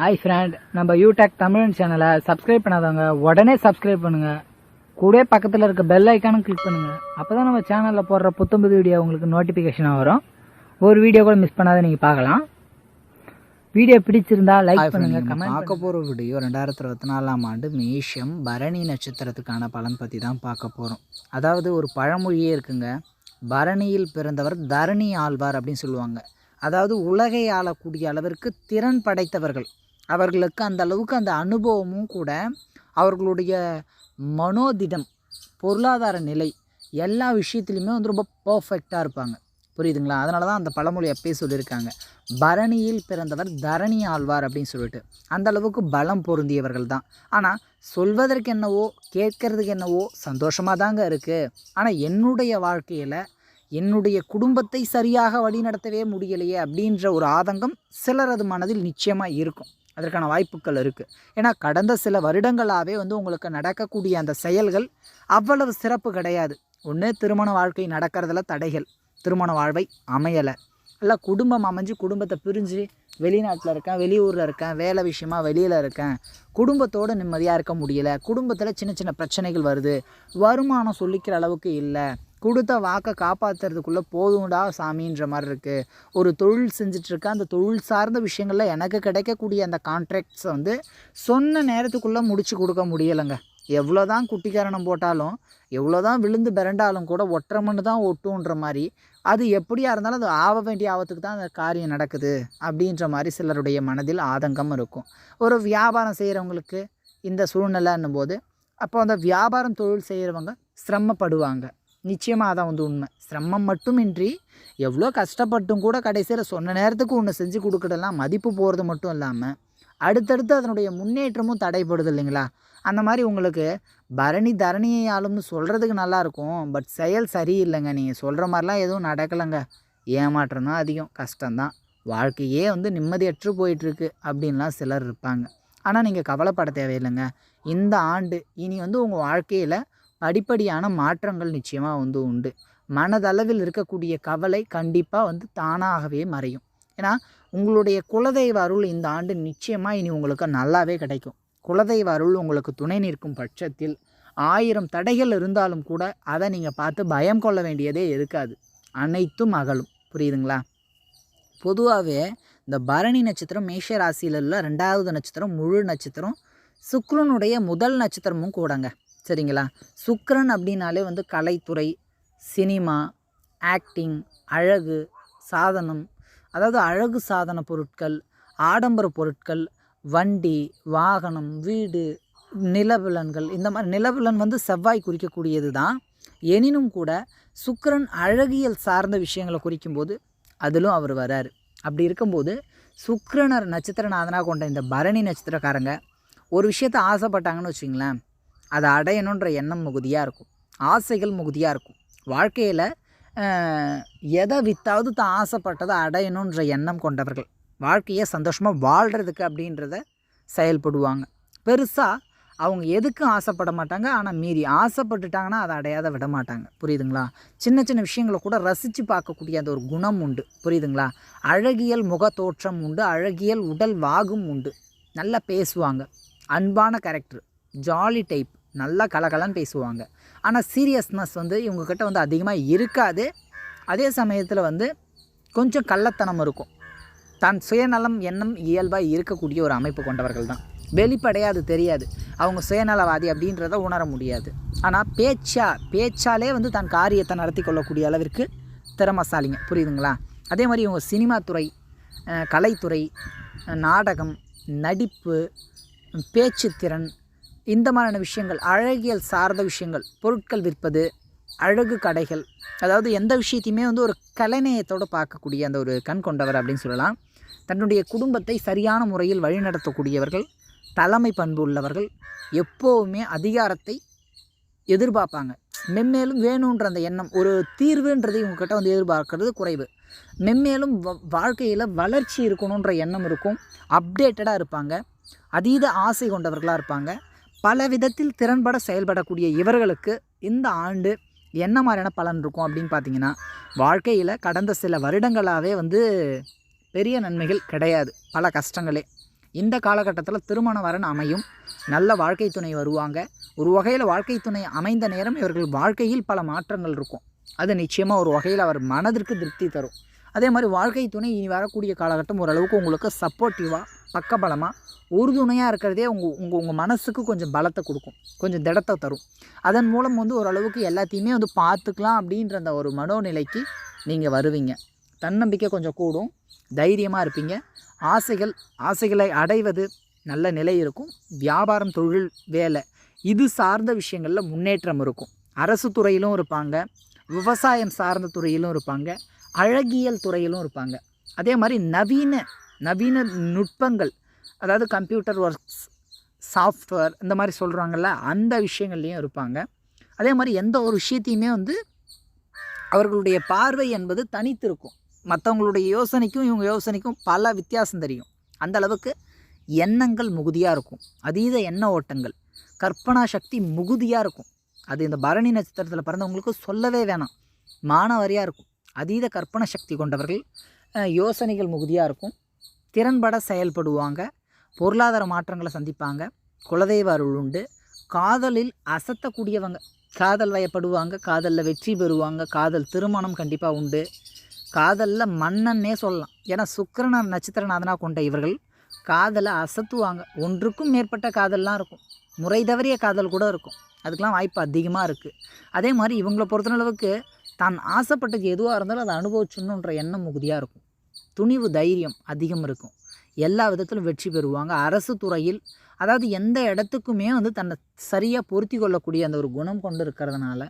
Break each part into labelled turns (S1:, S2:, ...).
S1: Hi friend நம்ம யூடெக் தமிழ் சேனலை subscribe பண்ணாதவங்க உடனே சப்ஸ்கிரைப் பண்ணுங்க. கூடவே பக்கத்தில் இருக்க பெல் ஐக்கானும் கிளிக் பண்ணுங்க. அப்பதான் நம்ம சேனலில் போடுற புத்தம்புது வீடியோ உங்களுக்கு நோட்டிஃபிகேஷனாக வரும். ஒரு வீடியோ கூட மிஸ் பண்ணாத நீங்கள் பார்க்கலாம். வீடியோ பிடிச்சிருந்தா லைக் பண்ணுங்க கமெண்ட்
S2: பார்க்க போகிற வீடியோ ரெண்டாயிரத்தி இருபத்தி நாலாம் ஆண்டு மேஷம் பரணி நட்சத்திரத்துக்கான பலன் பற்றி தான் பார்க்க போகிறோம் அதாவது ஒரு பழமொழியே இருக்குங்க. பரணியில் பிறந்தவர் தரணி ஆழ்வார் அப்படின்னு சொல்லுவாங்க. அதாவது உலகை ஆளக்கூடிய அளவிற்கு திறன் படைத்தவர்கள். அவர்களுக்கு அந்த அளவுக்கு அந்த அனுபவமும் கூட அவர்களுடைய மனோதிடம் பொருளாதார நிலை எல்லா விஷயத்துலையுமே வந்து ரொம்ப பர்ஃபெக்டாக இருப்பாங்க. புரியுதுங்களா? அதனால தான் அந்த பழமொழி அப்பயே சொல்லியிருக்காங்க. பரணியில் பிறந்தவர் தரணி ஆழ்வார் அப்படின்னு சொல்லிட்டு. அந்த அளவுக்கு பலம் பொருந்தியவர்கள் தான். ஆனால் சொல்வதற்கு என்னவோ கேட்கறதுக்கு என்னவோ சந்தோஷமாக தாங்க இருக்குது ஆனால் என்னுடைய வாழ்க்கையில் என்னுடைய குடும்பத்தை சரியாக வழிநடத்தவே முடியலையே அப்படின்ற ஒரு ஆதங்கம் சிலரது மனதில் நிச்சயமாக இருக்கும். அதற்கான வாய்ப்புகள் இருக்குது ஏன்னா கடந்த சில வருடங்களாகவே வந்து உங்களுக்கு நடக்கக்கூடிய அந்த செயல்கள் அவ்வளவு சிறப்பு கிடையாது. ஒன்று திருமண வாழ்க்கை நடக்கிறதுல தடைகள். திருமண வாழ்வை அமையலை. இல்லை குடும்பம் அமைஞ்சு குடும்பத்தை பிரிஞ்சு வெளிநாட்டில் இருக்கேன் வெளியூரில் இருக்கேன் வேலை விஷயமா வெளியில் இருக்கேன். குடும்பத்தோடு நிம்மதியாக இருக்க முடியல. குடும்பத்தில் சின்ன சின்ன பிரச்சனைகள் வருது. வருமானம் சொல்லிக்கிற அளவுக்கு இல்லை. கொடுத்த வாக்கை காப்பாற்றுறதுக்குள்ளே போதும்டா சாமின்ற மாதிரி இருக்குது ஒரு தொழில் செஞ்சிட்ருக்கேன் அந்த தொழில் சார்ந்த விஷயங்களில் எனக்கு கிடைக்கக்கூடிய அந்த கான்ட்ராக்ட்ஸை வந்து சொன்ன நேரத்துக்குள்ளே முடிச்சு கொடுக்க முடியலைங்க. எவ்வளோ தான் குட்டிக்காரணம் போட்டாலும் எவ்வளோ தான் விழுந்து பிறண்டாலும் கூட ஒற்றை மண்ணு தான் ஒட்டுன்ற மாதிரி அது எப்படியா இருந்தாலும் அது ஆக வேண்டிய ஆபத்துக்கு தான் அந்த காரியம் நடக்குது அப்படின்ற மாதிரி சிலருடைய மனதில் ஆதங்கம் இருக்கும். ஒரு வியாபாரம் செய்கிறவங்களுக்கு இந்த சூழ்நிலைன்னும் போது அப்போ அந்த வியாபாரம் தொழில் செய்கிறவங்க சிரமப்படுவாங்க. நிச்சயமாக அதான் வந்து உண்மை. சிரமம் மட்டுமின்றி எவ்வளோ கஷ்டப்பட்டும் கூட கடைசியில் சொன்ன நேரத்துக்கு ஒன்று செஞ்சு கொடுக்கறதெல்லாம் மதிப்பு போகிறது மட்டும் இல்லாமல் அடுத்தடுத்து அதனுடைய முன்னேற்றமும் தடைப்படுது இல்லைங்களா? அந்த மாதிரி உங்களுக்கு பரணி தரணியை ஆளும்னு சொல்கிறதுக்கு நல்லாயிருக்கும் பட் செயல் சரியில்லைங்க. நீங்கள் சொல்கிற மாதிரிலாம் எதுவும் நடக்கலைங்க. ஏமாற்றம் தான் அதிகம். கஷ்டம்தான். வாழ்க்கையே வந்து நிம்மதியற்று போயிட்டுருக்கு அப்படின்லாம் சிலர் இருப்பாங்க. ஆனால் நீங்கள் கவலைப்பட தேவையில்லைங்க. இந்த ஆண்டு இனி வந்து உங்கள் வாழ்க்கையில் படிப்படியான மாற்றங்கள் நிச்சயமாக வந்து உண்டு. மனதளவில் இருக்கக்கூடிய கவலை கண்டிப்பாக வந்து தானாகவே மறையும். ஏன்னா உங்களுடைய குலதெய்வ அருள் இந்த ஆண்டு நிச்சயமாக இனி உங்களுக்கு நல்லாவே கிடைக்கும். குலதெய்வ அருள் உங்களுக்கு துணை நிற்கும் பட்சத்தில் ஆயிரம் தடைகள் இருந்தாலும் கூட அதை நீங்கள் பார்த்து பயம் கொள்ள வேண்டியதே இருக்காது. அனைத்தும் அகலும். புரியுதுங்களா? பொதுவாகவே இந்த பரணி நட்சத்திரம் மேஷ ராசியில் உள்ள ரெண்டாவது நட்சத்திரம் முழு நட்சத்திரம் சுக்ரனுடைய முதல் நட்சத்திரமும் கூடங்க. சரிங்களா? சுக்ரன் அப்படின்னாலே வந்து கலைத்துறை சினிமா ஆக்டிங் அழகு சாதனம். அதாவது அழகு சாதன பொருட்கள் ஆடம்பர பொருட்கள் வண்டி வாகனம் வீடு நிலவிலன்கள். இந்த மாதிரி நிலவிலன் வந்து செவ்வாய் குறிக்கக்கூடியது தான். எனினும் கூட சுக்கரன் அழகியல் சார்ந்த விஷயங்களை குறிக்கும்போது அதிலும் அவர் வரார். அப்படி இருக்கும்போது சுக்கரனர் நட்சத்திரநாதனாக கொண்ட இந்த பரணி நட்சத்திரக்காரங்க ஒரு விஷயத்த ஆசைப்பட்டாங்கன்னு வச்சுங்களேன் அதை அடையணுன்ற எண்ணம் மிகுதியாக இருக்கும். ஆசைகள் மிகுதியாக இருக்கும். வாழ்க்கையில் எதை வித்தாவது தான் ஆசைப்பட்டதை அடையணுன்ற எண்ணம் கொண்டவர்கள். வாழ்க்கையை சந்தோஷமாக வாழ்கிறதுக்கு அப்படின்றத செயல்படுவாங்க. பெருசாக அவங்க எதுக்கும் ஆசைப்பட மாட்டாங்க? ஆனால் மீறி ஆசைப்பட்டுட்டாங்கன்னா அதை அடையாத விட மாட்டாங்க. புரியுதுங்களா? சின்ன சின்ன விஷயங்களை கூட ரசித்து பார்க்கக்கூடிய அந்த ஒரு குணம் உண்டு. புரியுதுங்களா? அழகியல் முகத்தோற்றம் உண்டு. அழகியல் உடல் வாகும் உண்டு. நல்லா பேசுவாங்க. அன்பான கேரக்டர் ஜாலி டைப் நல்லா கலகலன்னு பேசுவாங்க. ஆனால் சீரியஸ்னஸ் வந்து இவங்கக்கிட்ட வந்து அதிகமாக இருக்காது. அதே சமயத்தில் வந்து கொஞ்சம் கள்ளத்தனம் இருக்கும். தான் சுயநலம் எண்ணம் இயல்பாக இருக்கக்கூடிய ஒரு அமைப்பு கொண்டவர்கள் தான். வெளிப்படையாக அது தெரியாது. அவங்க சுயநலவாதி அப்படின்றத உணர முடியாது. ஆனால் பேச்சா பேச்சாலே வந்து தன் காரியத்தை நடத்தி கொள்ளக்கூடிய அளவிற்கு திறமசாலிங்க. புரியுதுங்களா? அதே மாதிரி இவங்க சினிமா துறை கலைத்துறை நாடகம் நடிப்பு பேச்சுத்திறன் இந்த மாதிரியான விஷயங்கள் அழகியல் சார்ந்த விஷயங்கள் பொருட்கள் விற்பது அழகு கடைகள் அதாவது எந்த விஷயத்தையுமே வந்து ஒரு கலைநயத்தோடு பார்க்கக்கூடிய அந்த ஒரு கண் கொண்டவர் அப்படின்னு சொல்லலாம். தன்னுடைய குடும்பத்தை சரியான முறையில் வழிநடத்தக்கூடியவர்கள் தலைமை பண்பு உள்ளவர்கள் எப்போவுமே அதிகாரத்தை எதிர்பார்ப்பாங்க. மென்மேலும் வேணுன்ற அந்த எண்ணம் ஒரு தீர்வுன்றது உங்ககிட்ட வந்து எதிர்பார்க்கறது குறைவு. மென்மேலும் வாழ்க்கையில் வளர்ச்சி இருக்கணுன்ற எண்ணம் இருக்கும் அப்டேட்டடாக இருப்பாங்க அதீத ஆசை கொண்டவர்களாக இருப்பாங்க. பல விதத்தில் திறன்பட செயல்படக்கூடிய இவர்களுக்கு இந்த ஆண்டு என்ன மாதிரியான பலன் இருக்கும் அப்படின்னு பார்த்தீங்கன்னா வாழ்க்கையில் கடந்த சில வருடங்களாகவே வந்து பெரிய நன்மைகள் கிடையாது. பல கஷ்டங்களே. இந்த காலகட்டத்தில் திருமண வரன் அமையும். நல்ல வாழ்க்கை துணை வருவாங்க. ஒரு வகையில் வாழ்க்கை துணை அமைந்த நேரம் இவர்கள் வாழ்க்கையில் பல மாற்றங்கள் இருக்கும். அது நிச்சயமாக ஒரு வகையில் அவர் மனதிற்கு திருப்தி தரும். அதே மாதிரி வாழ்க்கை துணை இனி வரக்கூடிய காலகட்டம் ஓரளவுக்கு உங்களுக்கு சப்போர்ட்டிவாக பக்கபலமாக உறுதுணையாக இருக்கிறதே உங்கள் உங்கள் உங்கள் மனசுக்கு கொஞ்சம் பலத்தை கொடுக்கும். கொஞ்சம் திடத்தை தரும். அதன் மூலம் வந்து ஓரளவுக்கு எல்லாத்தையுமே வந்து பார்த்துக்கலாம் அப்படின்ற அந்த ஒரு மனோநிலைக்கு நீங்கள் வருவீங்க. தன்னம்பிக்கை கொஞ்சம் கூடும். தைரியமாக இருப்பீங்க. ஆசைகள் ஆசைகளை அடைவது நல்ல நிலை இருக்கும். வியாபாரம் தொழில் வேலை இது சார்ந்த விஷயங்களில் முன்னேற்றம் இருக்கும். அரசு துறையிலும் இருப்பாங்க. விவசாயம் சார்ந்த துறையிலும் இருப்பாங்க. அழகியல் துறையிலும் இருப்பாங்க. அதே மாதிரி நவீன நவீன நுட்பங்கள் அதாவது கம்ப்யூட்டர் ஒர்க்ஸ் சாஃப்ட்வேர் இந்த மாதிரி சொல்கிறாங்கல்ல அந்த விஷயங்கள்லேயும் இருப்பாங்க. அதே மாதிரி எந்த ஒரு விஷயத்தையுமே வந்து அவர்களுடைய பார்வை என்பது தனித்து இருக்கும். மற்றவங்களுடைய யோசனைக்கும் இவங்க யோசனைக்கும் பல வித்தியாசம் தெரியும். அந்த அளவுக்கு எண்ணங்கள் முகுதியாக இருக்கும். அதீத எண்ண ஓட்டங்கள் கற்பனா சக்தி முகுதியாக இருக்கும். அது இந்த பரணி நட்சத்திரத்தில் பிறந்தவங்களுக்கு சொல்லவே வேணாம். மானவரியாக இருக்கும். அதீத கற்பனை சக்தி கொண்டவர்கள் யோசனைகள் முகுதியாக இருக்கும். திறன்பட செயல்படுவாங்க. பொருளாதார மாற்றங்களை சந்திப்பாங்க. குலதெய்வ அருள் உண்டு. காதலில் அசத்தக்கூடியவங்க காதல் வயப்படுவாங்க காதலில் வெற்றி பெறுவாங்க காதல் திருமணம் கண்டிப்பாக உண்டு. காதலில் மன்னன்னே சொல்லலாம். ஏன்னா சுக்கிரன நட்சத்திரநாதனாக கொண்ட இவர்கள் காதலை அசத்துவாங்க. ஒன்றுக்கும் மேற்பட்ட காதல்லாம் இருக்கும். முறை தவறிய காதல் கூட இருக்கும். அதுக்கெலாம் வாய்ப்பு அதிகமாக இருக்குது அதே மாதிரி இவங்களை பொறுத்தளவுக்கு தான் ஆசைப்பட்டது எதுவாக இருந்தாலும் அதை அனுபவிச்சணுன்ற எண்ணம் மிகுதியாக இருக்கும். துணிவு தைரியம் அதிகம் இருக்கும். எல்லா விதத்திலும் வெற்றி பெறுவாங்க. அரசு துறையில் அதாவது எந்த இடத்துக்குமே வந்து தன்னை சரியாக பொருத்தி கொள்ளக்கூடிய அந்த ஒரு குணம் கொண்டு இருக்கிறதுனால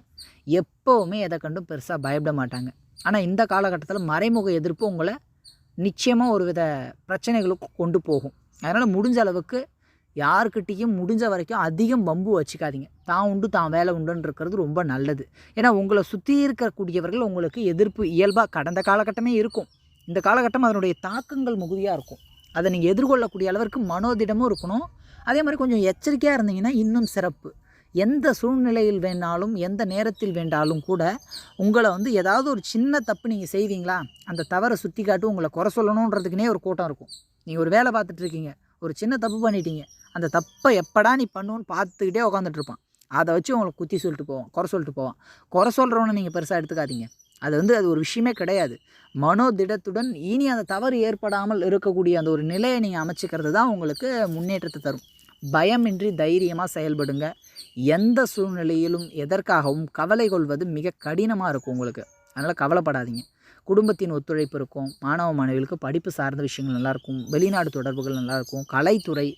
S2: எப்போவுமே எதை கண்டும் பெருசாக பயப்பட மாட்டாங்க. ஆனால் இந்த காலகட்டத்தில் மறைமுக எதிர்ப்பு உங்களை நிச்சயமாக ஒரு வித பிரச்சனைகளுக்கு கொண்டு போகும். அதனால் முடிஞ்ச அளவுக்கு யாருக்கிட்டேயும் முடிஞ்ச வரைக்கும் அதிகம் வம்பு வச்சுக்காதீங்க. தான் உண்டு தான் வேலை உண்டுன்னு இருக்கிறது ரொம்ப நல்லது. ஏன்னா உங்களை சுற்றி இருக்கக்கூடியவர்கள் உங்களுக்கு எதிர்ப்பு இயல்பாக கடந்த காலகட்டமே இருக்கும். இந்த காலகட்டம் அதனுடைய தாக்கங்கள் மிகுதியாக இருக்கும். அதை நீங்கள் எதிர்கொள்ளக்கூடிய அளவிற்கு மனோதிடமும் இருக்கணும். அதே மாதிரி கொஞ்சம் எச்சரிக்கையாக இருந்தீங்கன்னா இன்னும் சிறப்பு. எந்த சூழ்நிலையில் வேணாலும் எந்த நேரத்தில் வேண்டாலும் கூட உங்களை வந்து ஏதாவது ஒரு சின்ன தப்பு நீங்கள் செய்வீங்களா? அந்த தவறை சுற்றி காட்டி உங்களை குறை சொல்லணுன்றதுக்குனே ஒரு கூட்டம் இருக்கும். நீங்கள் ஒரு வேலை பார்த்துட்ருக்கீங்க ஒரு சின்ன தப்பு பண்ணிட்டீங்க. அந்த தப்பை எப்படா நீ பண்ணுவோன்னு பார்த்துக்கிட்டே உட்காந்துட்டு இருப்பான் அதை வச்சு உங்களை குத்தி சொல்லிட்டு போவான் குறை சொல்லிட்டு போவான். குறை சொல்கிறவனை நீங்கள் பெருசாக எடுத்துக்காதீங்க. அது வந்து அது ஒரு விஷயமே கிடையாது. மனோதிடத்துடன் இனி அந்த தவறு ஏற்படாமல் இருக்கக்கூடிய அந்த ஒரு நிலையை நீங்கள் அமைச்சிக்கிறது தான் உங்களுக்கு முன்னேற்றத்தை தரும். பயமின்றி தைரியமாக செயல்படுங்க. எந்த சூழ்நிலையிலும் எதற்காகவும் கவலை கொள்வது மிக கடினமாக இருக்கும் உங்களுக்கு. அதனால் கவலைப்படாதீங்க. குடும்பத்தின் ஒத்துழைப்பு இருக்கும். மாணவ மாணவிகளுக்கு படிப்பு சார்ந்த விஷயங்கள் நல்லாயிருக்கும். வெளிநாடு தொடர்புகள் நல்லாயிருக்கும். கலைத்துறை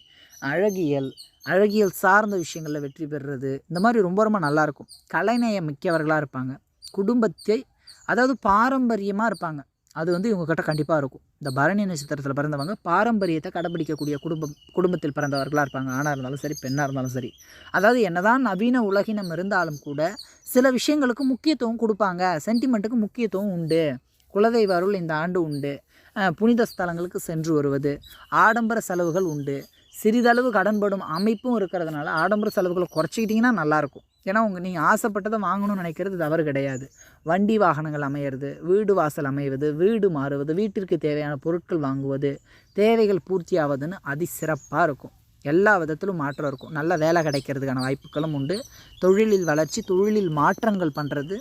S2: அழகியல் அழகியல் சார்ந்த விஷயங்களில் வெற்றி பெறுறது. இந்த மாதிரி ரொம்ப ரொம்ப நல்லாயிருக்கும். கலைநயம் மிக்கவர்களாக இருப்பாங்க. குடும்பத்தை அதாவது பாரம்பரியமாக இருப்பாங்க. அது வந்து இவங்கக்கிட்ட கண்டிப்பாக இருக்கும். இந்த பரணி நட்சத்திரத்தில் பிறந்தவங்க பாரம்பரியத்தை கடைபிடிக்கக்கூடிய குடும்பம் குடும்பத்தில் பிறந்தவர்களாக இருப்பாங்க. ஆணாக இருந்தாலும் சரி பெண்ணாக இருந்தாலும் சரி. அதாவது என்னதான் நவீன உலகினம் இருந்தாலும் கூட சில விஷயங்களுக்கு முக்கியத்துவம் கொடுப்பாங்க. சென்டிமெண்ட்டுக்கு முக்கியத்துவம் உண்டு. குலதெய்வ அருள் இந்த ஆண்டு உண்டு. புனித ஸ்தலங்களுக்கு சென்று வருவது. ஆடம்பர செலவுகள் உண்டு. சிறிதளவு கடன்படும் அமைப்பும் இருக்கிறதுனால ஆடம்பர செலவுகளை குறைச்சிக்கிட்டிங்கன்னா நல்லாயிருக்கும். ஏன்னா உங்கள் நீங்கள் ஆசைப்பட்டதை வாங்கணும்னு நினைக்கிறது தவறு கிடையாது. வண்டி வாகனங்கள் அமையிறது வீடு வாசல் அமைவது வீடு மாறுவது வீட்டிற்கு தேவையான பொருட்கள் வாங்குவது தேவைகள் பூர்த்தி ஆவதுன்னு அதிசிறப்பாக இருக்கும். எல்லா விதத்திலும் மாற்றம் இருக்கும். நல்ல வேலை கிடைக்கிறதுக்கான வாய்ப்புகளும் உண்டு. தொழிலில் வளர்ச்சி தொழிலில் மாற்றங்கள் பண்ணுறது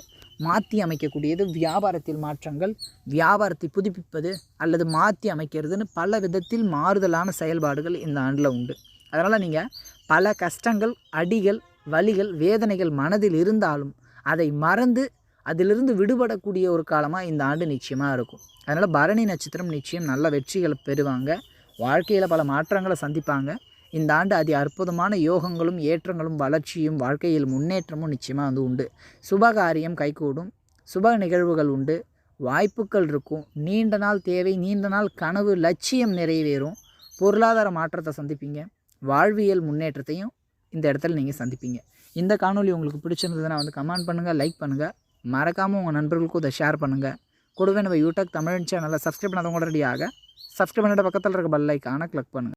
S2: மாற்றி அமைக்கக்கூடியது வியாபாரத்தில் மாற்றங்கள் வியாபாரத்தை புதுப்பிப்பது அல்லது மாற்றி அமைக்கிறதுன்னு பல விதத்தில் மாறுதலான செயல்பாடுகள் இந்த ஆண்டில் உண்டு. அதனால் நீங்கள் பல கஷ்டங்கள் அடிகள் வலிகள் வேதனைகள் மனதில் இருந்தாலும் அதை மறந்து அதிலிருந்து விடுபடக்கூடிய ஒரு காலமாக இந்த ஆண்டு நிச்சயமாக இருக்கும். அதனால் பரணி நட்சத்திரம் நிச்சயம் நல்ல வெற்றிகளை பெறுவாங்க. வாழ்க்கையில் பல மாற்றங்களை சந்திப்பாங்க. இந்த ஆண்டு அதி அற்புதமான யோகங்களும் ஏற்றங்களும் வளர்ச்சியும் வாழ்க்கையில் முன்னேற்றமும் நிச்சயமாக வந்து உண்டு. சுபகாரியம் கைகூடும். சுப நிகழ்வுகள் உண்டு. வாய்ப்புகள் இருக்கும். நீண்ட நாள் தேவை நீண்ட நாள் கனவு லட்சியம் நிறைவேறும். பொருளாதார மாற்றத்தை சந்திப்பீங்க. வாழ்வியல் முன்னேற்றத்தையும் இந்த இடத்துல நீங்கள் சந்திப்பீங்க. இந்த காணொளி உங்களுக்கு பிடிச்சிருந்ததுன்னா வந்து கமெண்ட் பண்ணுங்கள் லைக் பண்ணுங்கள் மறக்காமல் உங்கள் நண்பர்களுக்கும் இதை ஷேர் பண்ணுங்கள் கூடவே நம்ம யூடியூப் தமிழ் சேனலை சப்ஸ்கிரைப் பண்ணாதவங்க உடனடியாக சப்ஸ்கிரைப் பண்ணிட்டு பக்கத்தில் இருக்க பெல் ஐக்கானை கிளிக் பண்ணுங்கள்